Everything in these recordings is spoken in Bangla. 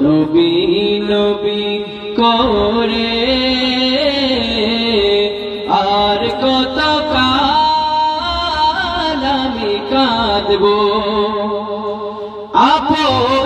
নবী নবী করে। আর কত কাল আমি কাঁদবো। আপন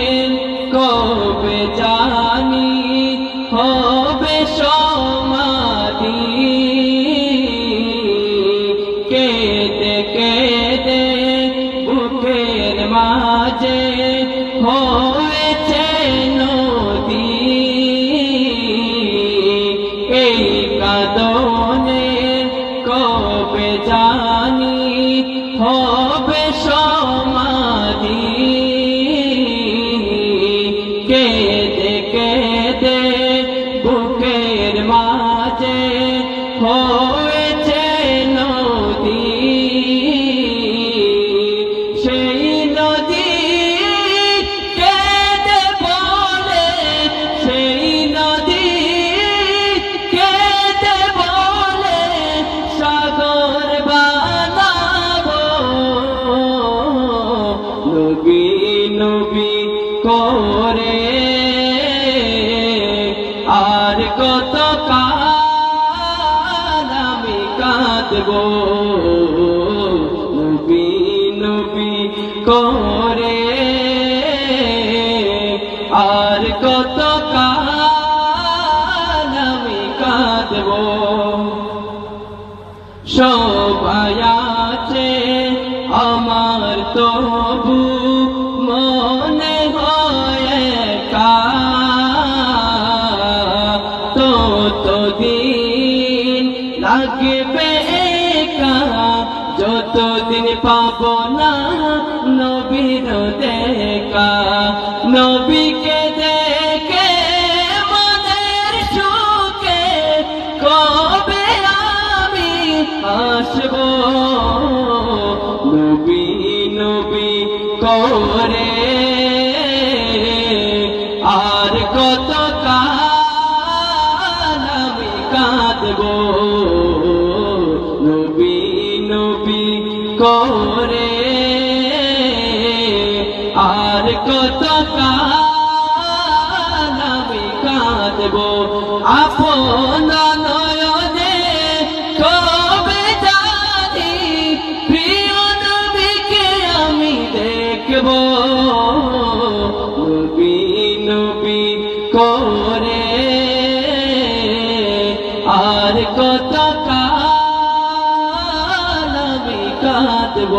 বুকের মাঝে, হয়েছে নদী। এই কাদনে কবে জানি হবে সমাধি। কেদে কেদে বুকের মাঝে হয়েছে করে। আর কত কাল আমি কাঁদবো। নবী করে। আর কত কাল আমি কাঁদবো। সবাই আছে আমার তবু। লাগবে একা যতদিন পাব না নবীর দেখা। নবীকে দেখে মনের সুখে কবে আমি আসব নবী নবী করে আর কত কাল আমি কাঁদব? নবী করে। আর কত কাল আমি কাঁদব আপন নয়নে? কবে জানি প্রিয় নবীকে আমি আর কত দেব